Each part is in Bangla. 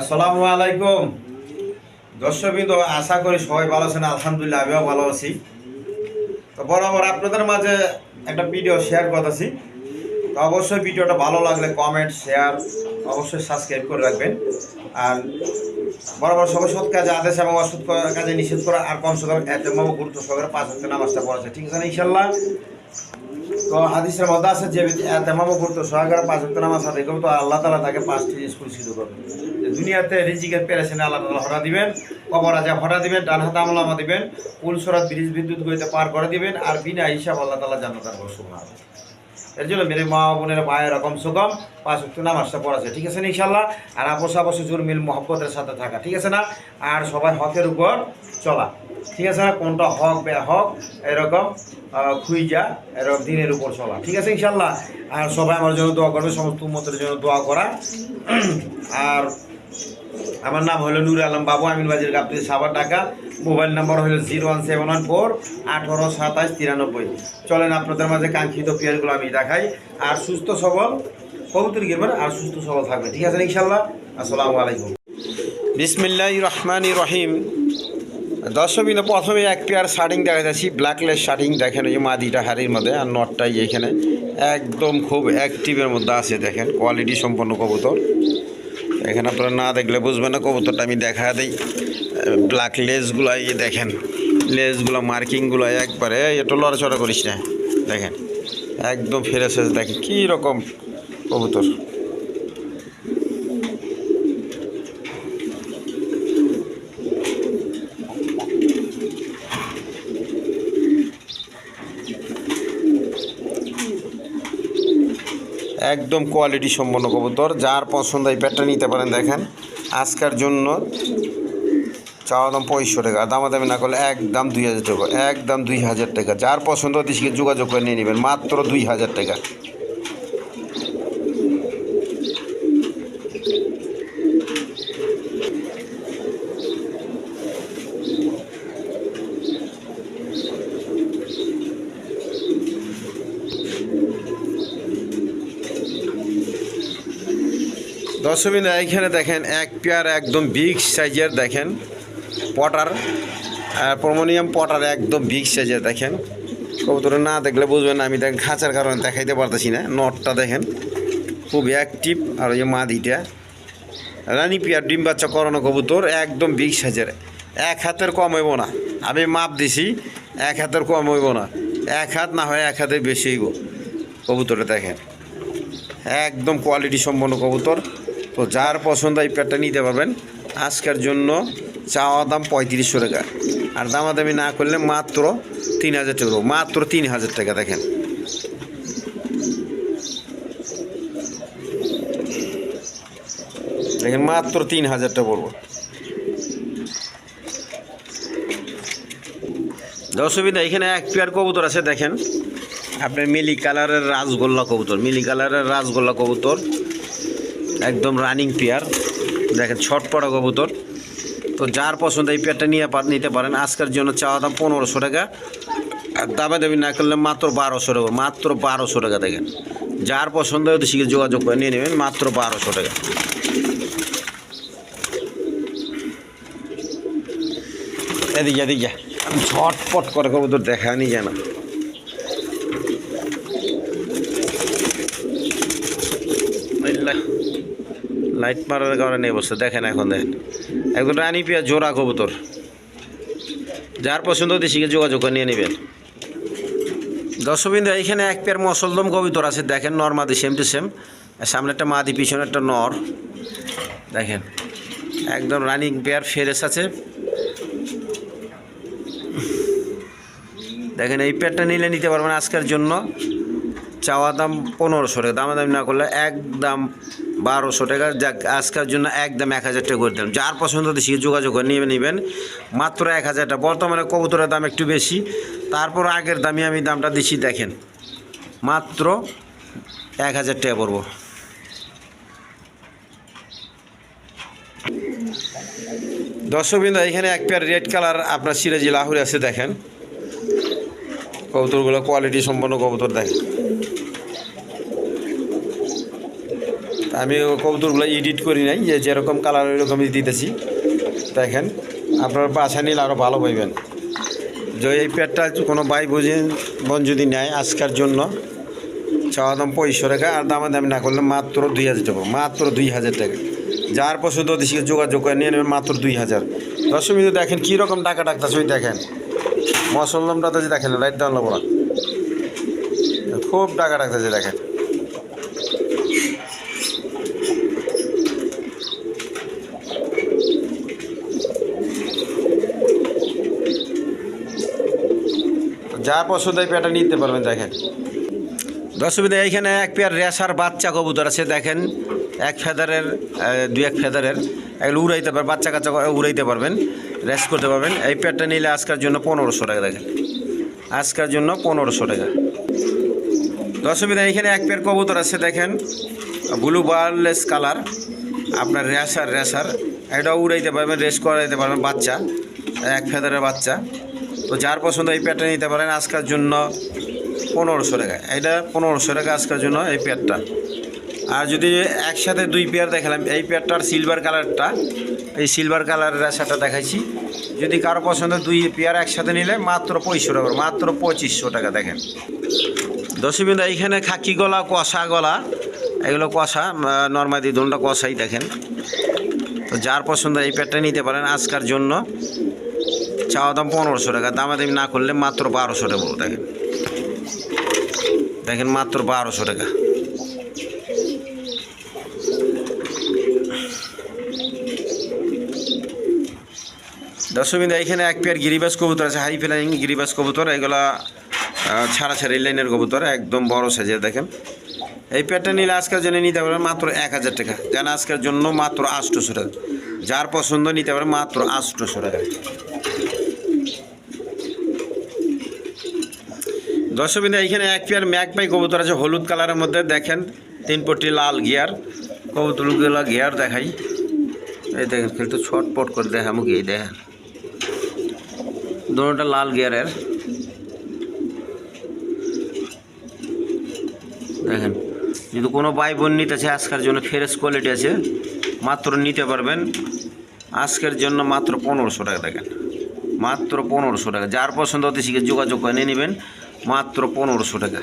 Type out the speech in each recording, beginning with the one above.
আসসালামু আলাইকুম। দর্শকবৃন্দ, আশা করি সবাই ভালো আছেন, আলহামদুলিল্লাহ আমিও ভালো আছি। তো বরাবর আপনাদের মাঝে একটা ভিডিও শেয়ার করতেছি। তো অবশ্যই ভিডিওটা ভালো লাগলে কমেন্ট শেয়ার অবশ্যই সাবস্ক্রাইব করে রাখবেন। আর বরাবর সবাই সৎ কাজে আদেশ এবং অসৎ কাজে নিষেধ করা আর কমসে কম এতে গুরুত্ব সহকারে পাঁচ হাজার নামাজটা পড়াচ্ছে ঠিক আছে ইনশাল্লাহ তো হাদিসের মধ্যে আছে যে তেমামো করতো সহাগার পাঁচ ভক্ত নামাজ আদায় করব, তো আল্লাহ তালা তাকে পাঁচটি জিনিস শুরু করবে। দুনিয়াতে রিজিকের পেরেছেন আল্লাহ তালা হরা দিবেন, কবর আজা হরা দিবেন, ডান হাত আমলামা দিবেন পুলসরাত ব্রিজ বিদ্যুৎ গইতে পার করে দিবেন, আর বিনা হিসাব আল্লাহ তালা জান্নাতার বসুন এর জন্য মেরে মা বোনের মায়ের রকম সুগম পাঁচ উক্ত নামাজটা পড়াছে ঠিক আছে না ইনশাল্লাহ আর আপোষ জোর মিল মহব্বতের সাথে থাকা। ঠিক আছে না? আর সবাই হকের উপর চলা। ঠিক আছে না? কোনটা হক বে হক, এরকম খুইজা, এরকম দিনের উপর চলা। ঠিক আছে ইনশাল্লাহ আর সবাই আমার জন্য দোয়া করবে, সমস্ত মতের জন্য দোয়া করা। আর আমার নাম হলো নুর আলম বাবু আমিন বাজির গাবতি সাবার টাকা মোবাইল নাম্বার হলো zero one seven one four আঠারো সাতাশ তিরানব্বই। চলেন আপনাদের মাঝে কাঙ্ক্ষিত পেয়ারগুলো আমি দেখাই। আর সুস্থ সবল কবুতর গিরবেন আর সুস্থ সবল থাকবে। ঠিক আছে ইনশাল্লাহ আসসালামু আলাইকুম। বিসমিল্লাহ রহমান রহিম। দর্শকবিন্দু প্রথমে এক পেয়ার শার্টিং দেখা যাচ্ছি ব্ল্যাকলেস শার্টিং দেখেন, ওই মাদিটা হাড়ির মধ্যে আর নটটাই এখানে। একদম খুব অ্যাক্টিভের মধ্যে আছে দেখেন। কোয়ালিটি সম্পন্ন কবুতর। এখানে আপনারা না দেখলে বুঝবেন না, কবুতরটা আমি দেখা দিই। ব্ল্যাক লেসগুলো এই দেখেন, লেসগুলো মার্কিংগুলো একবারে একটু লড়াচড়া করিস না, দেখেন, একদম ফেরেছে দেখেন কী রকম কবুতর। একদম কোয়ালিটি সম্পন্ন কবুতর। যার পছন্দ এই প্যাটটা নিতে পারেন, দেখেন। আজকার জন্য চাওয়া দাম পঁয়ষট্টি টাকা দামাদামি না করলে একদম দুই হাজার টাকা, একদম দুই হাজার টাকা। যার পছন্দ দিশকে যোগাযোগ করে নিয়ে নেবেন, মাত্র দুই হাজার টাকা। দর্শকবিন্দু এইখানে দেখেন এক পেয়ার একদম বিগ সাইজের দেখেন, পটার প্রমোনিয়াম পটার একদম বিগ সাইজের দেখেন। কবুতরে না দেখলে বুঝবেন আমি দেখেন খাঁচার কারণে দেখাইতে পারতেছি না, নটটা দেখেন খুব অ্যাক্টিভ আর ওই মাদিটা রানী পিয়ার, ডিম বাচ্চা করানো কবুতর একদম বিগ সাইজের এক হাতের কম হইব না, আমি মাপ দিছি, এক হাতের কম হইব না, এক হাত না হয় এক হাতে বেশি হইব। কবুতরে দেখেন, একদম কোয়ালিটি সম্পন্ন কবুতর। তো যার পছন্দ এই প্যাটটা নিতে পারবেন। আজকের জন্য চাওয়া দাম পঁয়ত্রিশশো টাকা। আর দামাদামি না করলে মাত্র তিন হাজার টাকা। মাত্র তিন হাজার টাকা দেখেন। দেখেন, মাত্র তিন হাজার টাকা পড়ব। অসুবিধা এখানে এক পেয়ার কবুতর আছে, দেখেন। আপনার মিলি কালারের রাজগোল্লা কবুতর, মিলি কালারের রাজগোল্লা কবুতর। একদম রানিং পেয়ার দেখেন ছটপটা কবুতর। তো যার পছন্দ এই পেয়ারটা নিয়ে নিতে পারেন। আজকের জন্য চাওয়া দাম পনেরোশো টাকা। আর দাবা দাবি না করলে মাত্র বারোশো টাকা। মাত্র বারোশো টাকা দেখেন। যার পছন্দ হয় সেখানে যোগাযোগ করে নিয়ে নেবেন। মাত্র বারোশো টাকা। এদিকে এদিকে। ঝটপট করে কবুতর দেখা নি জানা। লাইট মারার কারণে নেই বসে দেখেন এখন দেখেন। একদম রানী পিয়া জোড়া কবুতর। যার পছন্দ হতে শিখে যোগাযোগ করে নিয়ে নেবেন। দর্শকবিন্দু, এইখানে এক পেয়ার মসলদম কবিতর আছে, দেখেন নর মাদি সেম টু সেম সামনে একটা মাদি, পিছনে একটা নর। দেখেন, একদম রানিং পেয়ার ফেরেস আছে। দেখেন, এই পেয়ারটা নিলে নিতে পারবেন আজকের জন্য। চাওয়া দাম পনেরোশো টাকা, দামাদামি না করলে একদম বারোশো টাকা। যাক, আজকের জন্য একদম এক হাজার টাকা করে দিলাম। যার পছন্দ দিয়ে যোগাযোগ করে নিয়ে নেবেন। মাত্র এক হাজার টাকা। বর্তমানে কবুতরের দাম একটু বেশি। তারপর আগের দামে আমি দামটা দিচ্ছি, দেখেন। মাত্র এক হাজার টাকা পড়ব। দর্শকবৃন্দ, এখানে এক পেয়ার রেড কালার আপনার সিরাজি লাহুরে আছে, দেখেন। কবুতরগুলো কোয়ালিটি সম্পন্ন কবুতর, দেখেন। আমি কবুতরগুলো এডিট করি নাই, যে যেরকম কালার ওইরকমই দিতেছি। দেখেন, আপনার বাসা নিলে আরও ভালো পাইবেন। যে এই পেটটা কোনো বাই বুঝে, বোন যদি নেয় আজকার জন্য চাওয়া দাম পঁয়ষট্টি টাকা, আর দামা দামি না করলে মাত্র দুই হাজার টাকা, মাত্র দুই হাজার টাকা। যার পশু দেশে যোগাযোগ করে নিয়ে নেবেন মাত্র দুই হাজার। দশ মিনিট দেখেন কীরকম টাকা ডাকতেছে, ওই দেখেন। মসল্লামটা তো যে দেখেন লাইট দাম বলা খুব টাকা ডাকতেছে, দেখেন। যা পছন্দ এই পেয়ারটা নিতে পারবেন, দেখেন। দশমিদে এইখানে এক পেয়ার রেশার বাচ্চা কবুতর আছে, দেখেন। এক ফেদারের দুই এক ফেদারের। এগুলো উড়াইতে পারবেন বাচ্চা কাচ্চা উড়াইতে পারবেন, রেস করতে পারবেন। এই পেয়ারটা নিলে আজকের জন্য পনেরোশো টাকা, দেখেন। আজকের জন্য পনেরোশো টাকা। দশমিদে এইখানে এক পেয়ার কবুতর আছে, দেখেন। ব্লু বার্লেস কালার, আপনার রেশার রেশার। এটা উড়াইতে পারবেন, রেস করাইতে পারবেন বাচ্চা, এক ফেদারের বাচ্চা। তো যার পছন্দ এই পেয়ারটা নিতে পারেন আজকের জন্য পনেরোশো টাকা। এটা পনেরোশো টাকা আজকের জন্য এই পেয়ারটা আর যদি একসাথে দুই পেয়ার দেখালাম, এই পেয়ারটার সিলভার কালারটা এই সিলভার কালারের রেশাটা দেখাইছি। যদি কারও পছন্দ দুই পেয়ার একসাথে নিলে মাত্র পঁয়ষট্টি টাকা মাত্র পঁচিশশো টাকা দেখেন। দশমিন্দা এইখানে খাকি গলা, কষা গলা, এগুলো কষা নর্মাদি দোনটা কষাই দেখেন। তো যার পছন্দ এই পেয়ারটা নিতে পারেন আজকের জন্য। চাওয়া দাম পনেরোশো টাকা, দামাদামি না করলে মাত্র বারোশো টাকা দেখেন। দেখেন মাত্র বারোশো টাকা। দশমিন্দা এখানে এক পেয়ার গিরিবাস কবুতর আছে, হাই ফ্লাইং গিরিবাস কবুতর, এগুলা ছাড়া ছাড়া লাইনের কবুতর, একদম বড় সাইজের, দেখেন। এই পেয়ারটা নিলে আজকের জন্য নিতে পারবেন মাত্র এক হাজার টাকা, যেন আজকের জন্য মাত্র আটশোশো টাকা। যার পছন্দ নিতে পারবেন মাত্র আটশোশো টাকা। দর্শকবিন্দু এইখানে এক পেয়ার ম্যাকপাই কবুতর আছে, হলুদ কালারের মধ্যে, দেখেন, তিন পট্টি লাল গিয়ার, কবুতরগুলো গিয়ার দেখাই। এই দেখেন, কিন্তু ছটপট করে দেখামু কি এই দেখেন। দুটোটা লাল গিয়ারের। দেখেন, যদি কোনো বাই বোন নিতে আছে আজকের জন্য ফ্রেশ কোয়ালিটি আছে, মাত্র নিতে পারবেন। আজকের জন্য মাত্র পনেরোশো টাকা, দেখেন। মাত্র পনেরোশো টাকা, যার পছন্দ হতে শিখে যোগাযোগ করে নিয়ে নেবেন। মাত্র পনেরোশো টাকা।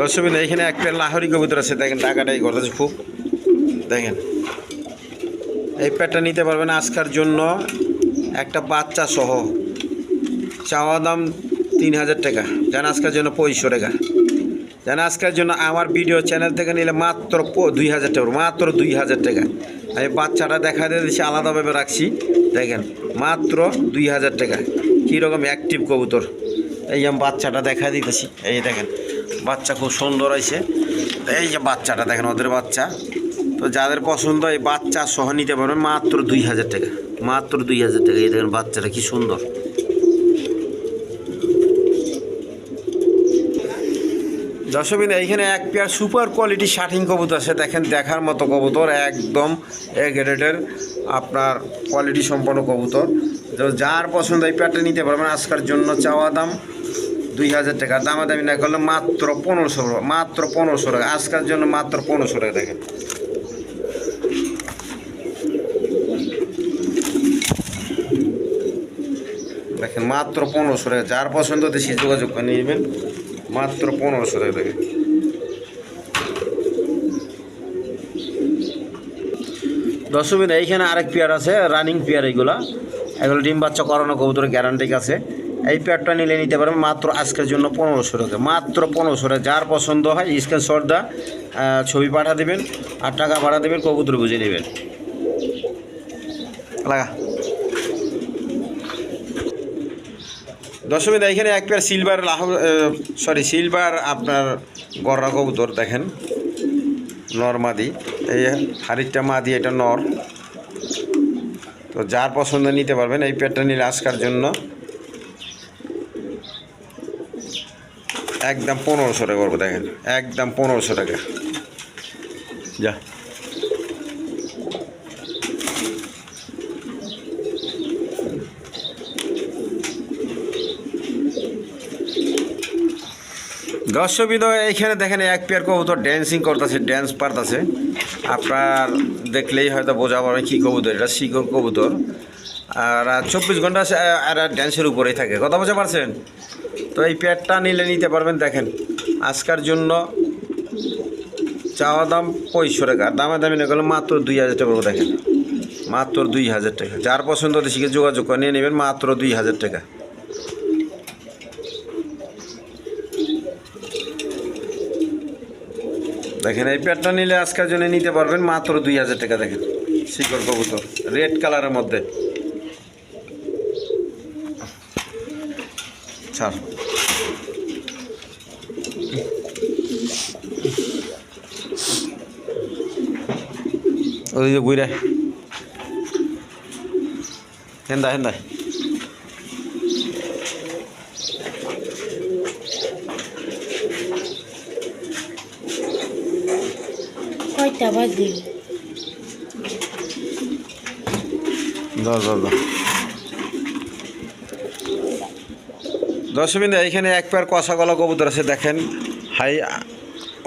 দর্শক এখানে একটা লাহরি কবুতর আছে, দেখেন টাকাটাই করতেছে খুব। দেখেন, এই প্যাটটা নিতে পারবেন আজকার জন্য একটা বাচ্চা সহ। চাওয়া দাম তিন হাজার টাকা। যেন আজকের জন্য পঁয়ষট্টি টাকা। যেন আজকের জন্য আমার ভিডিও চ্যানেল থেকে নিলে মাত্র দুই হাজার টাকা, মাত্র দুই হাজার টাকা। আমি বাচ্চাটা দেখা দিয়ে আলাদাভাবে রাখছি। দেখেন, মাত্র দুই হাজার টাকা। কীরকম অ্যাক্টিভ কবুতর। এই আমি বাচ্চাটা দেখা দিতেছি, এই দেখেন, বাচ্চা খুব সুন্দর হয়েছে। এই যে বাচ্চাটা দেখেন, ওদের বাচ্চা। তো যাদের পছন্দ এই বাচ্চা সহ নিতে পারবেন মাত্র দুই হাজার টাকা। মাত্র দুই হাজার টাকা, এই দেখেন বাচ্চাটা কি সুন্দর। দর্শকবিন্দু এইখানে এক পেয়ার সুপার কোয়ালিটি শার্টিং কবুতর আছে। দেখেন, দেখার মতো কবুতর, একদম এ গ্রেডের আপনার কোয়ালিটি সম্পন্ন কবুতর। তো যার পছন্দ এই পেয়ারটা নিতে পারবেন, আজকের জন্য চাওয়া দাম দুই হাজার টাকা। দামাদামি না করলে মাত্র পনেরোশো টাকা, মাত্র পনেরোশো টাকা। আজকের জন্য মাত্র পনেরোশো টাকা দেখেন। দেখেন, মাত্র পনেরোশো টাকা। যার পছন্দ দেশি যোগাযোগ করে নিয়ে নেবেন। মাত্র পনেরোশো টাকা দেখেন। দশমিন এইখানে আরেক পেয়ার আছে রানিং পেয়ার এইগুলা এগুলো ডিম বাচ্চা করানো কবুতরের গ্যারান্টি আছে। এই পেয়ারটা নিলে নিতে পারবেন মাত্র আজকের জন্য পনেরোশো টাকা। মাত্র পনেরোশো যার পছন্দ হয় স্ক্রিনশট দা ছবি পাঠা দেবেন আর টাকা পাঠা দেবেন, কবুতর বুঝে নেবেন। লাগা। দশমী এখানে এক পেয়ার সিলভার লাহ সরি সিলভার আপনার গররা কবুতর দেখেন। নর মাদি এই হাড়িটা মাদি, এটা নর। তো যার পছন্দ নিতে পারবেন, এই পেয়ারটা নিলে আজকার জন্য একদম পনেরোশো টাকা করব, দেখেন। একদম পনেরোশো টাকা। যা। দর্শকবিদ এইখানে দেখেন এক পেয়ার কবুতর ড্যান্সিং করতেছে ড্যান্স পারতেছে। আপনার দেখলেই হয়তো বোঝা পারবেন কী কবুতর, এটা শিকড় কবুতর। আর চব্বিশ ঘণ্টা সে- আর ড্যান্সের উপরেই থাকে। কথা বুঝতে পারছেন? তো এই পেয়ারটা নিলে নিতে পারবেন, দেখেন। আজকার জন্য চাওয়া দাম পঁয়ষট্টি টাকা দামে দামি না গেলে মাত্র দুই হাজার টাকা দেখেন। মাত্র দুই হাজার টাকা। যার পছন্দ দেশিকে যোগাযোগ করে নিয়ে নেবেন, মাত্র দুই হাজার টাকা। দেখেন, এই প্যাডটা নিলে আজকের জন্য নিতে পারবেন মাত্র দুই হাজার টাকা, দেখেন। শিকড় কবুতর, রেড কালারের মধ্যে। ছাড়। ওই যে বুইরা হেন্দা হেন্দা। দশ দশ দশ দর্শকবিন্দু এইখানে এক পেয়ার কষা গলা কবুতর আছে, দেখেন। হাই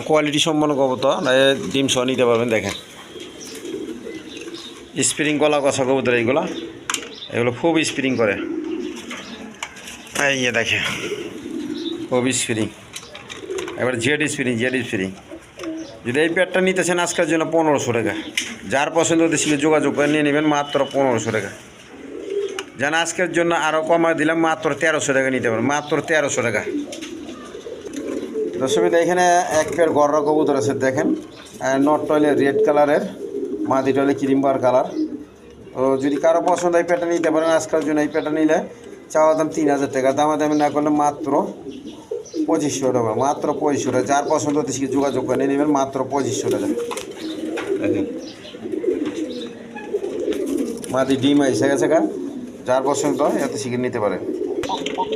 কোয়ালিটি সম্পন্ন কবুতর ডিম সহ নিতে পারবেন, দেখেন। স্প্রিং গলা কষা কবুতর এইগুলো। এগুলো খুব স্প্রিং করে। এই দেখে খুব স্প্রিং। এবার জেড স্প্রিং জেড স্প্রিং। যদি এই পেয়ারটা নিতেছেন আজকের জন্য পনেরোশো টাকা। যার পছন্দ দেশে যোগাযোগ করে নিয়ে নেবেন, মাত্র পনেরোশো টাকা। যেন আজকের জন্য আরও কমায় দিলাম, মাত্র তেরোশো টাকা নিতে পারেন মাত্র তেরোশো টাকা। দর্শকবিদ এখানে এক পেয়ার গররা কবুতর আছে, দেখেন। নট টয়লে রেড কালারের, মাদি টয়লে ক্রিমবার কালার। তো যদি কারও পছন্দ এই পেটা নিতে পারেন, আজকের জন্য এই পেটা নিলে চাওয়া দাম তিন হাজার টাকা। দামা দামি না করলে মাত্র পঁচিশশো টাকা, মাত্র পঁচিশশো টাকা। যার পছন্দ সেটা যোগাযোগ করে নেবেন, মাত্র পঁচিশশো টাকা। দেখেন। মাদি ডিম এসে গেছে গা। যার পছন্দ এত শিখে নিতে পারে।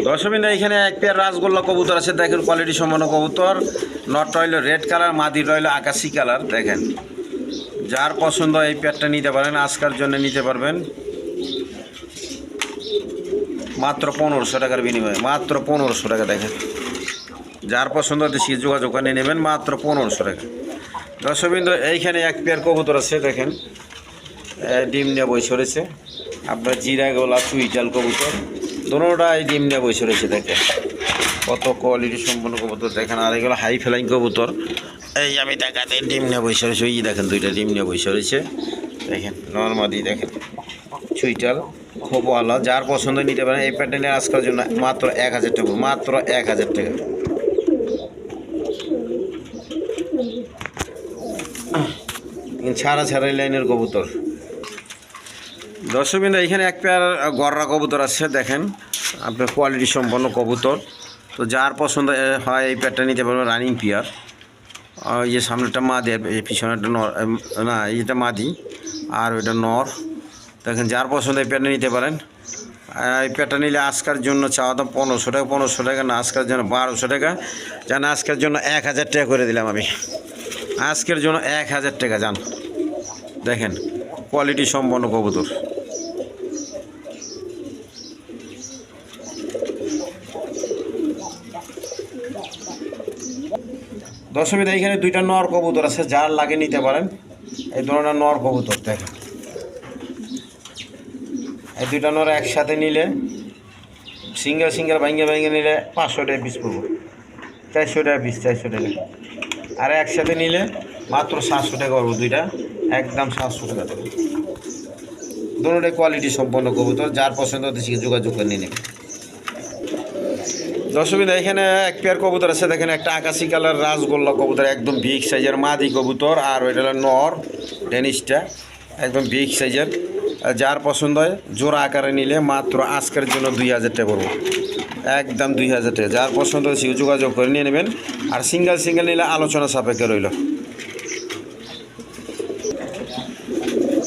দর্শকবিন্দা, এখানে এক পেয়ার রাসগোল্লা কবুতর আছে। দেখেন কোয়ালিটি সম্পন্ন কবুতর। নট রইল রেড কালার মাদি রইল আকাশি কালার দেখেন। যার পছন্দ এই পেয়ারটা নিতে পারেন। আজকার জন্য নিতে পারবেন। মাত্র পনেরোশো টাকার বিনিময়ে, মাত্র পনেরোশো টাকা, দেখেন। যার পছন্দ দেশি যোগাযোগ করে নেবেন, মাত্র পনেরোশো টাকা। দর্শকবিন্দু, এইখানে এক পেয়ার কবুতর আছে, দেখেন। ডিম নিয়ে বই সরেছে আপনার জিরা, গোলা চুইটাল কবুতর দোনোটাই ডিম নিয়ে বই সরেছে দেখেন। কত কোয়ালিটি সম্পন্ন কবুতর, দেখেন। আর এগুলো হাই ফ্লাইং কবুতর। এই আমি দেখাতে ডিম নিয়ে বই রয়েছে, ওই দেখেন দুইটা ডিম নিয়ে বই সরেছে দেখেন নর্মাদি দেখেন। চুইটাল খুব ভালো যার পছন্দ নিতে পারেন, এই প্যাটার্নের আজকের জন্য মাত্র এক হাজার টাকা, মাত্র এক হাজার টাকা। ছাড়া ছাড়া লাইনের কবুতর। দর্শকবিন্দু, এখানে এক পেয়ার গররা কবুতর আছে, দেখেন। আপনার কোয়ালিটি সম্পন্ন কবুতর। তো যার পছন্দ হয় এই পেয়ারটা নিতে পারবেন রানিং পেয়ার। এই যে সামনেটা মাদি এই পিছনেরটা নর না এইটা মাদি, আর ওইটা নর। দেখেন, যার পছন্দ এই পেয়ারটা নিতে পারেন। এই পেয়ারটা নিলে আজকের জন্য চাওয়া দাম পনেরোশো টাকা পনেরোশো টাকা না, আজকের জন্য বারোশো টাকা। যেন আজকের জন্য এক হাজার টাকা করে দিলাম আমি। আজকের জন্য এক হাজার টাকা যান দেখেন কোয়ালিটি সম্পন্ন কবুতর। দশমীতে এইখানে দুইটা নর কবুতর আছে, যার লাগে নিতে পারেন। এই ধরনের নর কবুতর, দেখেন। এই দুইটা নর একসাথে নিলে, সিঙ্গেল সিঙ্গেল ভাঙ্গে ভাঙ্গে নিলে পাঁচশো টাকা পিস পড়ব। চারশো টাকা পিস, চারশো টাকা। আর একসাথে নিলে মাত্র সাতশো টাকা পড়ব দুইটা, একদম সাতশো টাকা দেবে। দুটোটাই কোয়ালিটি সম্পন্ন কবুতর, যার পছন্দ হতে যোগাযোগ করে নিয়ে নেবে। দর্শকবিন্দু এখানে এক পেয়ার কবুতর আছে, দেখেন একটা আকাশি কালার রাসগোল্লা কবুতর, একদম বিগ সাইজের মাদি কবুতর, আর ওইটা হলো নর ডেনিসটা একদম বিগ সাইজের যার পছন্দ হয়, জোড়া আকারে নিলে মাত্র আজকের জন্য দুই হাজার টাকা পড়ব। একদম দুই হাজার টাকা। যার পছন্দ হয় সে যোগাযোগ করে নিয়ে নেবেন। আর সিঙ্গেল সিঙ্গেল নিলে আলোচনা সাপেক্ষে রইল।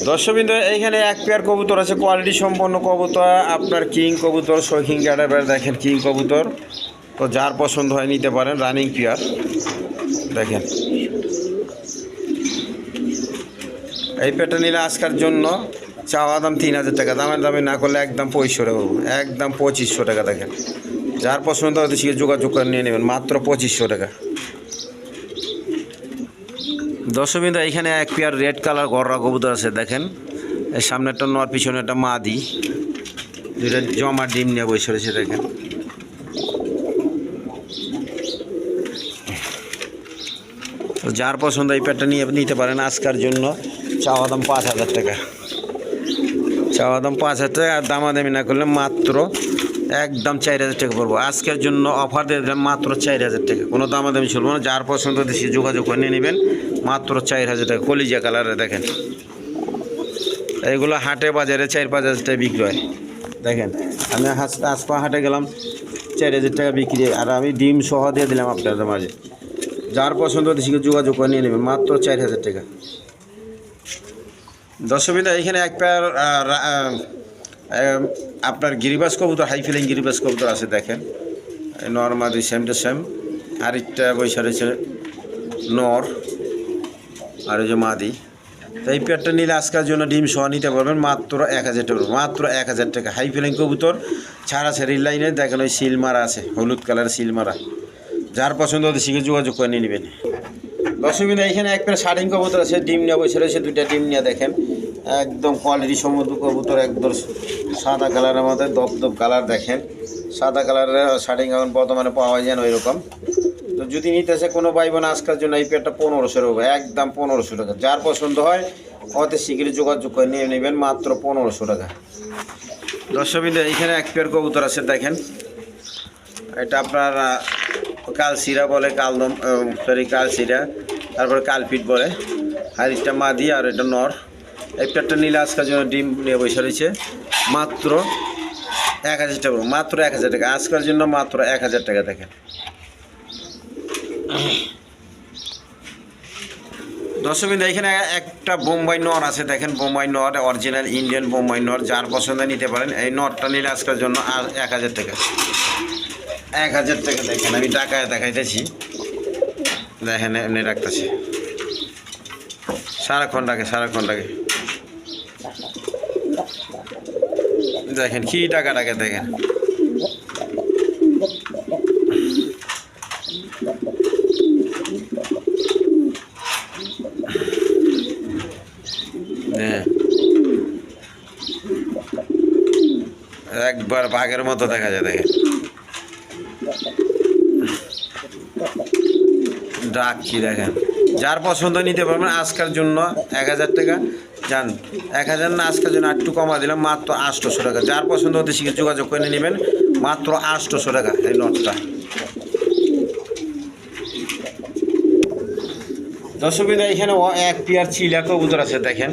দর্শকবিন্দু, এইখানে এক পেয়ার কবুতর আছে কোয়ালিটি সম্পন্ন কবুতর। আপনার কিং কবুতর শৌখিন ক্যাডাবের দেখেন কিং কবুতর। তো যার পছন্দ হয় নিতে পারেন রানিং পেয়ার দেখেন। এই পেয়ারটা নিলে আজকের জন্য চাওয়া দাম তিন হাজার টাকা, দামের দামে না করলে একদম পঁচিশশো টাকা একদম পঁচিশশো টাকা দেখেন। যার পছন্দ হয়তো সঙ্গে যোগাযোগ করে নিয়ে নেবেন, মাত্র পঁচিশশো টাকা। দর্শকবিন্দু, এখানে এক পেয়ার রেড কালার গররা কবুতর আছে, দেখেন। সামনে একটা নর, পিছনে একটা মাদি। দুইটা জমা ডিম নিয়ে বসে রয়েছে, দেখেন। যার পছন্দ এই প্যাডটা নিয়ে নিতে পারেন, আজকার জন্য চাওয়া দাম পাঁচ হাজার টাকা। চাওয়া পাঁচ হাজার টাকা, আর দামাদামি না করলে মাত্র একদম চার হাজার টাকা পড়ব। আজকের জন্য অফার দিয়ে দিলাম মাত্র চার হাজার টাকা। কোনো দামাদামি চলবো না, যার পছন্দ দেশে যোগাযোগ করে নিয়ে নেবেন। মাত্র চার হাজার টাকা, কলিজা কালারে দেখেন। এইগুলো হাটে বাজারে চার পাঁচ হাজার টাকা বিক্রি হয়। দেখেন, আমি আসপা হাটে গেলাম, চার হাজার টাকা বিক্রি আর আমি ডিম সহ দিয়ে দিলাম আপনাদের মাঝে। যার পছন্দ দেশে যোগাযোগ করে নিয়ে নেবেন, মাত্র চার হাজার টাকা। দর্শকবিন্দা, এখানে এক পেয়ার আপনার গিরিবাস কবুতর, হাই ফিলিং গিরিবাস কবুতর আছে, দেখেন। নর্মাদি সেম টু সেম আরেকটা বৈশা রয়েছে নর, আর ওই যে মাদি। তো এই পেয়ারটা নিলে আজকের জন্য ডিম সহ নিতে পারবেন, মাত্র এক হাজার টাকা, মাত্র এক হাজার টাকা। হাই ফিলিং কবুতর, ছাড়া ছাড়ি লাইনে, দেখেন ওই সিল মারা আছে, হলুদ কালার সিল মারা। যার পছন্দ ওদের শিখে যোগাযোগ করে নিয়ে নেবেন। দর্শকবিন্দু, এখানে এক পেয়ার শাড়িং কবুতর আছে, ডিম নিয়ে বসে রয়েছে, দুইটা ডিম নিয়ে দেখেন। একদম কোয়ালিটি সমুদ্র কবুতর একদম সাদা কালারের মধ্যে দপ দপ কালার দেখেন। সাদা কালারের শার্টিং এখন বর্তমানে পাওয়া যায় না ওইরকম। তো যদি নিতে আসে কোনো ভাই বোন আজকের জন্য এই পেয়ারটা পনেরোশো টাকা একদম পনেরোশো টাকা। যার পছন্দ হয় অত শীঘ্রই যোগাযোগ করে নিয়ে নেবেন মাত্র পনেরোশো টাকা। দর্শকবিন্দু এইখানে এক পেয়ার কবুতর আছে দেখেন। এটা আপনার আহ, কালসিরা বলে কালদম সরি কালসিরা তারপরে কালপিট বলে। আর এটা মাদি আর এটা নর। এই পেটটা নিলে আজকের জন্য ডিম নিয়ে বসে রয়েছে। মাত্র এক হাজার টাকা মাত্র এক হাজার টাকা। আজকের জন্য মাত্র এক হাজার টাকা, দেখেন। দর্শকবিন্দু এখানে একটা বোম্বাই নর আছে, দেখেন। বোম্বাই নর অরিজিনাল ইন্ডিয়ান বোম্বাই নর যার পছন্দ নিতে পারেন। এই নরটা নিলে আজকের জন্য এক হাজার টাকা। এক হাজার টাকা, দেখেন। আমি টাকায় দেখাইতেছি। দেখেন, এমনি রাখতেছি। সারাক্ষণ রাখে সারাক্ষণ ডাকে। দেখেন, কি টাকা ডাকে দেখেন। হ্যাঁ। একবার বাঘের মতো দেখা যায়, দেখেন। ডাক কি দেখেন? যার পছন্দ নিতে পারবেন, আজকার জন্য এক হাজার টাকা। যান এক হাজার না, আজকের জন্য একটু কমা দিলাম, মাত্র আটশোশো টাকা। যার পছন্দ হতে শিখে যোগাযোগ করে নেবেন, মাত্র আটশোশো টাকা এই নোটটা। দর্শকবিন্দু এখানে এক পেয়ার চিলা কবুতর আছে, দেখেন।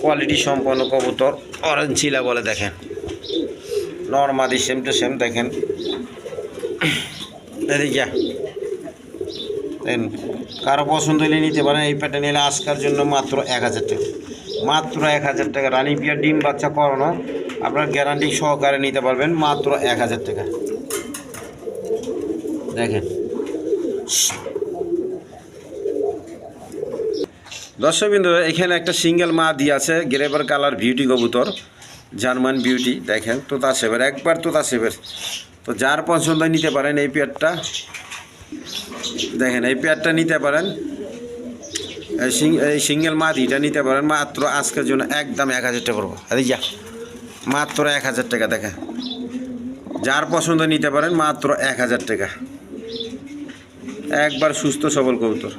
কোয়ালিটি সম্পন্ন কবুতর অরেঞ্জ চিলা বলে দেখেন। নর্মাদি সেম টু সেম দেখেন। কারও পছন্দ হলে নিতে পারেন, এই প্যাটে নিলে আজকার জন্য মাত্র এক হাজার টাকা। মাত্র এক হাজার টাকা। রানি পিয়ার ডিম বাচ্চা করানো, আপনার গ্যারান্টি সহকারে নিতে পারবেন মাত্র এক হাজার টাকা। দেখেন। দর্শকবিন্দু, এখানে একটা সিঙ্গেল মা দিয়ে আছে গ্রেভার কালার বিউটি কবুতর, জার্মান বিউটি, দেখেন, তোতা সেবের একবার তোতা সেবের তো যার পছন্দ নিতে পারেন এই পেয়ারটা। দেখেন, এই পেয়ারটা নিতে পারেন। এই সিঙ্গেল মাদিটা নিতে পারেন, মাত্র আজকের জন্য একদম এক হাজার টাকা করব আরে যা, মাত্র এক হাজার টাকা দেখা যার পছন্দ নিতে পারেন, মাত্র এক হাজার টাকা। একবার সুস্থ সবল কবুতর।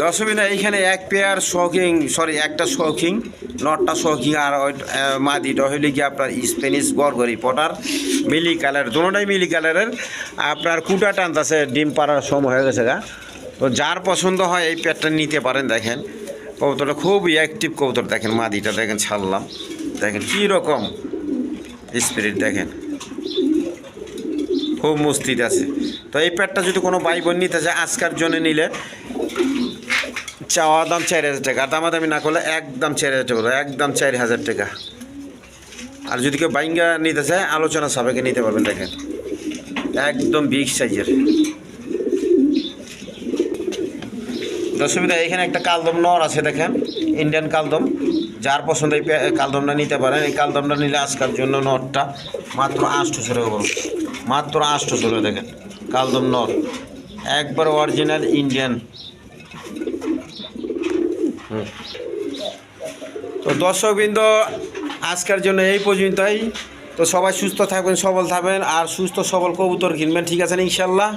দশমিনা এইখানে এক পেয়ার শৌকিং সরি একটা শৌকিং নটটা শৌকিং আর মাদিটা হইলে কি আপনার স্প্যানিশ গরগরি পটার মিলি কালার, দুটোটাই মিলি কালারের। আপনার কুটা টানতেছে ডিম পাড়ার সময় হয়ে গেছে গা। তো যার পছন্দ হয় এই পেয়ারটা নিতে পারেন, দেখেন। কবুতরটা খুব অ্যাক্টিভ কবুতর, দেখেন মাদিটা দেখেন ছাড়লাম। দেখেন কী রকম স্পিরিট দেখেন। খুব মস্তিতে আছে। তো এই প্যাডটা যদি কোনো ভাই বোন নিতে চায়, আজকার জন্য নিলে চাওয়া দাম চার হাজার টাকা। দামাদামি না করলে একদম চার হাজার টাকা একদম চার হাজার টাকা। আর যদি কেউ বাইঙ্গা নিতে চায়, আলোচনা সাপেক্ষে নিতে পারবেন, দেখেন। একদম বিগ সাইজের। দশমিতা এখানে একটা কালদম নর আছে, দেখেন। ইন্ডিয়ান কালদম। যার পছন্দ এই কালদমটা নিতে পারেন। এই কালদমটা নিলে আজকের জন্য নরটা মাত্র আটশোশো টাকা পড়বে। মাত্র আটশোশো টাকা দেখেন। কালদম নর। একবার অরিজিনাল ইন্ডিয়ান। তো দর্শকবৃন্দ, আজকের জন্য এই পর্যন্তই। তো সবাই সুস্থ থাকবেন, সবল থাকবেন, আর সুস্থ, সবল কবুতর কিনবেন, ঠিক আছে ইনশাল্লাহ?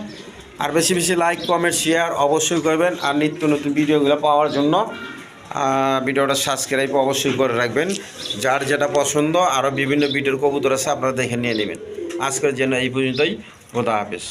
আর বেশি বেশি লাইক, কমেন্ট, শেয়ার অবশ্যই করবেন, আর নিত্য নতুন ভিডিওগুলো পাওয়ার জন্য ভিডিওটা সাবস্ক্রাইব অবশ্যই করে রাখবেন। যার যেটা পছন্দ, আরও বিভিন্ন ভিডিওর কবুতর আছে, আপনারা দেখে নিয়ে নেবেন। আজকের জন্য এই পর্যন্তই, খোদা হাফেজ।